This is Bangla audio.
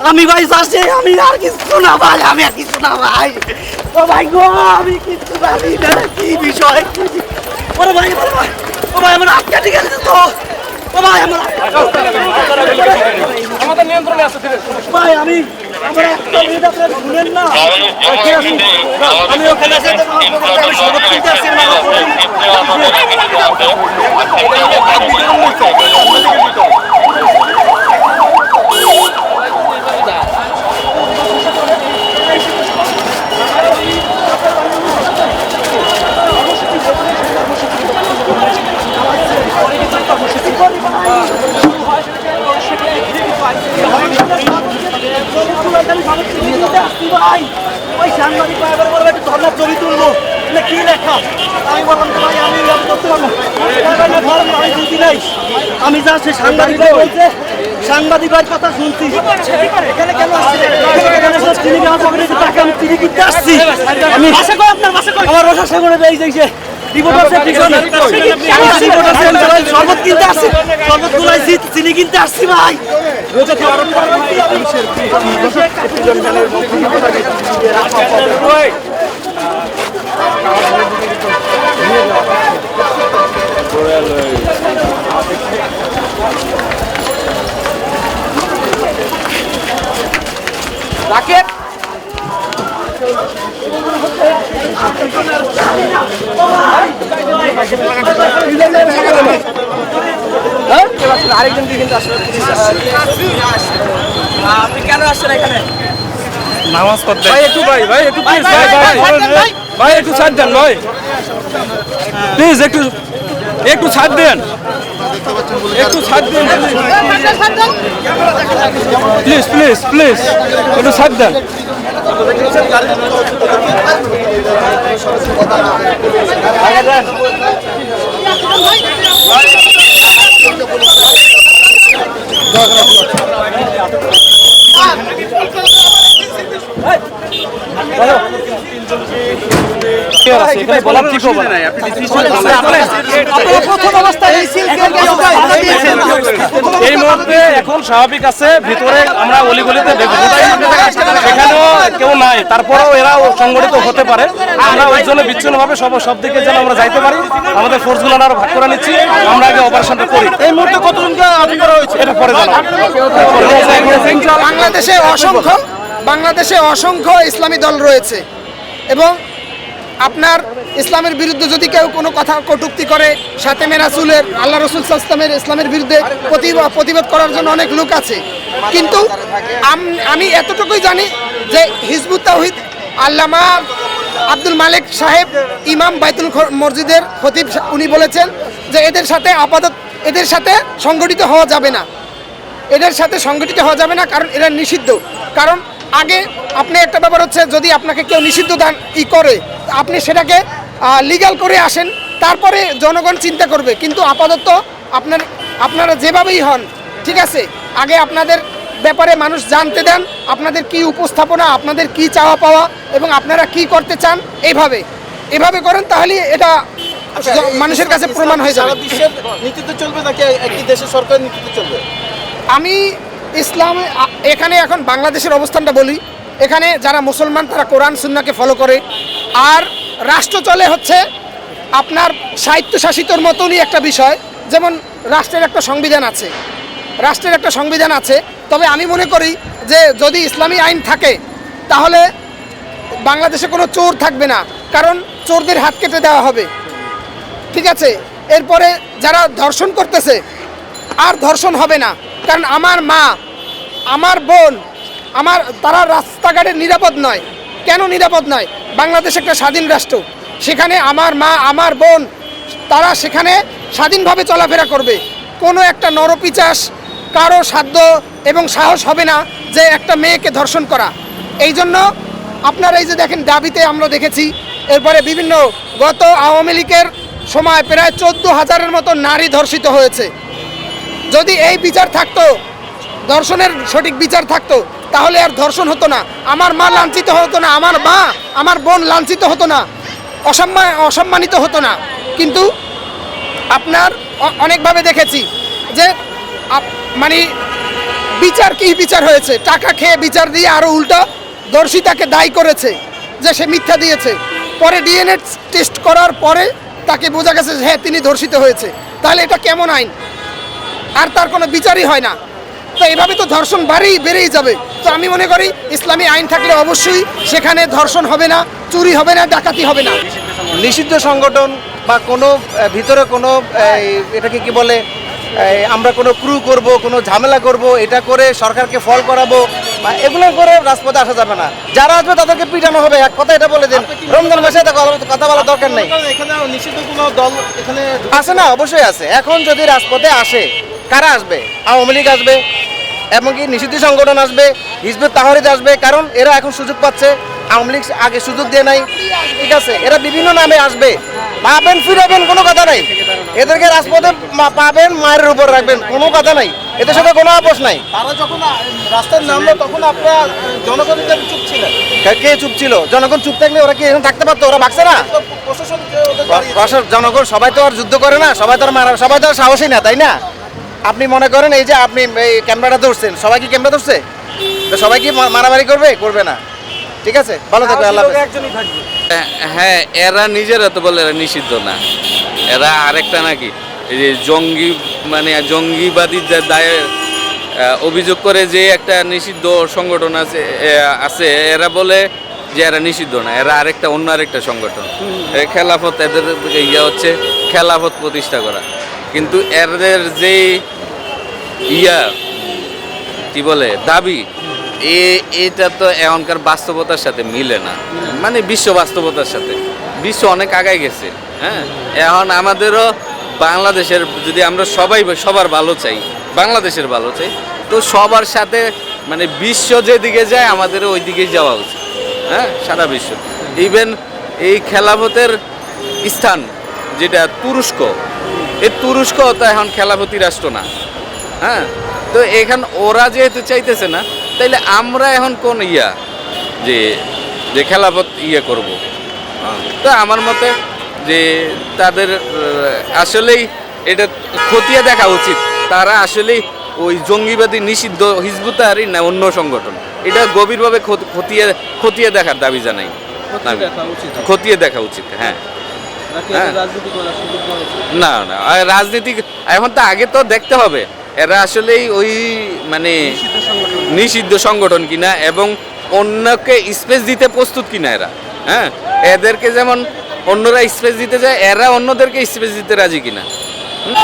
আমি ভাই যাচ্ছি আমি আর কিছু না ভাই আমি আর কিছু না ভাই। ও ভাই গো আমি কিছু জানি না কি বিষয়? ওরে ভাই ওরে ভাই ও ভাই আমার আটকা ঠিক আছে তো? ও ভাই আমার আমাদের নিয়ন্ত্রণে আছে ভাই আমি আমার একটা মিনিট আপনারা শুনেন না? আমি আমি ওখানে আছি তো আমি শরবত কিনতে আসছি আমার ভাই ওই সাংবাদিক ভাই এবার বলবে একটু ধর্নার ছবি তুলবো না কি লেখা আমি বললাম যে ভাই আমি এরকম করতে পারব না। ভাই, ভাই, ধরেন না, আমি বুঝি নাই আমি যা সে সাংবাদিক বলছে সাংবাদিক ভাইয়ের কথা শুনছি এখানে কেন টাকা আমি চিনি কিনতে আসছি আমি আমার রসা সাগরে এই যে শরবত কিনতে আসছি শরবত গুলাইছি চিনি কিনতে আসছি ভাই রাকেব হ্যাঁ? আরেকজন কিন্তু আপনি কেন আসছেন এখানে? নামাজ পড়তে। ভাই একটু ভাই ভাই একটু প্লিজ ভাই ভাই ভাই ভাই একটু ছাড় দেন ভাই। প্লিজ একটু একটু ছাড় দেন। একটু ছাড় দেন। প্লিজ প্লিজ প্লিজ একটু ছাড় দেন। এখানে এই মুহূর্তে এখন স্বাভাবিক আছে ভিতরে আমরা অলিগলিতে সেখানেও কেউ নাই। তারপরেও এরা সংগঠিত হতে পারে। আমরা ওই জন্য বিচ্ছিন্নভাবে সব সব দিকে যেন আমরা যাইতে পারি। আমাদের ফোর্সগুলো আরও ভাগ করে নিচ্ছি। আমরা আগে অপারেশনটা করি। এই মুহূর্তে কতজনকে আটক করা হয়েছে এটা পরে জানাব। বাংলাদেশে অসংখ্য বাংলাদেশে অসংখ্য ইসলামী দল রয়েছে এবং আপনার ইসলামের বিরুদ্ধে যদি কেউ কোনো কথা কটুক্তি করে সাথে মেরাসুলের আল্লাহ রসুল ইসলামের ইসলামের বিরুদ্ধে প্রতিবা- প্রতিবাদ করার জন্য অনেক লোক আছে। কিন্তু আমি এতটুকুই জানি যে হিজবুত তাহিদ আল্লামা আব্দুল মালিক সাহেব ইমাম বাইতুল মসজিদের খতিব উনি বলেছেন যে এদের সাথে আপাতত এদের সাথে সংগঠিত হওয়া যাবে না। এদের সাথে সংগঠিত হওয়া যাবে না কারণ এরা নিষিদ্ধ। কারণ আগে আপনি একটা ব্যাপার হচ্ছে যদি আপনাকে কেউ নিষিদ্ধ দান ই করে আপনি সেটাকে লিগ্যাল করে আসেন তারপরে জনগণ চিন্তা করবে। কিন্তু আপাতত আপনার আপনারা যেভাবেই হন ঠিক আছে আগে আপনাদের ব্যাপারে মানুষ জানতে দেন আপনাদের কি উপস্থাপনা আপনাদের কি চাওয়া পাওয়া এবং আপনারা কি করতে চান এইভাবে এভাবে করেন তাহলে এটা মানুষের কাছে প্রমাণ হয়ে যাবে। নীতিতে চলবে নাকি একটি দেশের সরকার নীতিতে চলবে? আমি ইসলাম, এখানে এখন বাংলাদেশের অবস্থানটা বলি। এখানে যারা মুসলমান, তারা কোরআন, সুন্নাকে ফলো করে। আর রাষ্ট্র চলে হচ্ছে আপনার স্বায়ত্তশাসিতর মতনই একটা বিষয়। যেমন রাষ্ট্রের একটা সংবিধান আছে। রাষ্ট্রের একটা সংবিধান আছে। তবে আমি মনে করি যে যদি ইসলামী আইন থাকে, তাহলে বাংলাদেশে কোনো চোর থাকবে না। কারণ চোরদের হাত কেটে দেওয়া হবে। ঠিক আছে? এরপরে যারা ধর্ষণ করতেছে, আর ধর্ষণ হবে না। কারণ আমার মা, আমার বোন, আমার, তারা রাস্তাঘাটে নিরাপদ নয়। কেন নিরাপদ নয়? বাংলাদেশ একটা স্বাধীন রাষ্ট্র। সেখানে আমার মা, আমার বোন, তারা সেখানে স্বাধীনভাবে চলাফেরা করবে। কোনো একটা নরপিচাস, কারও সাধ্য এবং সাহস হবে না যে একটা মেয়েকে ধর্ষণ করা। এই জন্য আপনারা এই যে দেখেন, দাবিতে আমরা দেখেছি, এরপরে বিভিন্ন গত আওয়ামী লীগের সময় প্রায় চোদ্দ হাজারের মতো নারী ধর্ষিত হয়েছে। যদি এই বিচার থাকতো ধর্ষণের সঠিক বিচার থাকতো, তাহলে আর ধর্ষণ হতো না। আমার মা লাঞ্ছিত হতো না, আমার মা, আমার বোন লাঞ্ছিত হতো না অসম্মান অসম্মানিত হতো না। কিন্তু আপনার অনেকভাবে দেখেছি যে মানে বিচার কি বিচার হয়েছে? টাকা খেয়ে বিচার দিয়ে আরও উল্টো দর্শিতাকে দায়ী করেছে যে সে মিথ্যা দিয়েছে। পরে ডিএনএ টেস্ট করার পরে তাকে বোঝা গেছে হ্যাঁ তিনি ধর্ষিত হয়েছে। তাহলে এটা কেমন আইন? আর তার কোনো বিচারই হয় না। তো এভাবে তো ধর্ষণ বাড়েই বেড়েই যাবে। তো আমি মনে করি, ইসলামী আইন থাকলে অবশ্যই সেখানে ধর্ষণ হবে না, চুরি হবে না, ডাকাতি হবে না। নিষিদ্ধ সংগঠন বা কোনো ভিতরে কোনো এটাকে কি বলে আমরা কোনো ক্রু করব কোনো ঝামেলা করব এটা করে সরকারকে ফল করাবো বা এগুলো করে রাজপথে আসা যাবে না। যারা আসবে তাদেরকে পিটানো হবে এক কথা এটা বলে দিন। রমজান মাসে কথা- বলার দরকার নেই। আছে না অবশ্যই আছে। এখন যদি রাজপথে আসে কারা আসবে? আওয়ামী লীগ আসবে এমনকি নিষিদ্ধ সংগঠন আসবে হিজবুত তাহরিদ আসবে কারণ এরা এখন সুযোগ পাচ্ছে। আওয়ামী লীগ আগে সুযোগ দিয়ে নাই। ঠিক আছে এরা বিভিন্ন নামে আসবে। পাবেন ফিরাবেন কোনো কথা নাই। এদেরকে রাজপথে পাবেন মায়ের উপর রাখবেন কোনো কথা নাই। এদের সাথে কোনো আপোষ নাই। তারা যখন রাস্তায় নামলো তখন আপনারা জনগণের চুপ ছিলেন? কে- চুপ ছিল? জনগণ চুপ থাকলে ওরা কি এখানে থাকতে পারতো? ওরা ভাগছে না? প্রশাসন জনগণ সবাই তো আর যুদ্ধ করে না সবাই তো আর মারা সবাই তো আর সাহসী না তাই না? আপনি মনে করেন এই যে আপনি এই ক্যামেরাটা ধরছেন সবাই কি ক্যামেরা ধরছে? তো সবাই কি মারামারি করবে? করবে না। ঠিক আছে? ভালো থাকবে আল্লাহ। হ্যাঁ এরা নিজেরা তো বলে এরা নিষিদ্ধ না। এরা আরেকটা নাকি? এই যে জঙ্গি মানে জঙ্গিবাদী যে দায়ে অভিযোগ করে যে একটা নিষিদ্ধ সংগঠন আছে আছে এরা বলে যে এরা নিষিদ্ধ না। এরা আরেকটা অন্য আরেকটা সংগঠন। খেলাফত এদের ইয়ে হচ্ছে খেলাফত প্রতিষ্ঠা করা। কিন্তু এদের যে ইয়া কি বলে দাবি এ, এটা তো এখনকার বাস্তবতার সাথে মিলে না। মানে বিশ্ব বাস্তবতার সাথে। বিশ্ব অনেক আগায় গেছে হ্যাঁ? এখন আমাদেরও বাংলাদেশের, যদি আমরা সবাই, সবার ভালো চাই, বাংলাদেশের ভালো চাই, তো সবার সাথে মানে বিশ্ব যেদিকে যায়, আমাদেরও ওই দিকেই যাওয়া উচিত হ্যাঁ? সারা বিশ্ব। ইভেন এই খেলাফতের স্থান, যেটা তুরস্ক এই তুরস্ক তো এখন খেলাফতি রাষ্ট্র না হ্যাঁ? তো এখান, ওরা যেহেতু চাইতেছে না তাইলে আমরা এখন কোন ইয়া? যে যে খেলাফত ইয়ে করব। তো আমার মতে যে তাদের আসলেই এটা খতিয়ে দেখা উচিত। তারা আসলেই ওই জঙ্গিবাদী নিষিদ্ধ হিজবুতাহারি না অন্য সংগঠন? এটা গভীরভাবে খত- খতিয়ে খতিয়ে দেখার দাবি জানাই। খতিয়ে দেখা উচিত। হ্যাঁ। হ্যাঁ। না না রাজনীতি এখন তো আগে তো দেখতে হবে। এরা আসলেই ওই মানে নিষিদ্ধ সংগঠন কিনা এবং অন্যকে স্পেস দিতে প্রস্তুত কিনা এরা হ্যাঁ এদেরকে যেমন অন্যরা স্পেস দিতে যায় এরা অন্যদেরকে স্পেস দিতে রাজি কিনা হুম?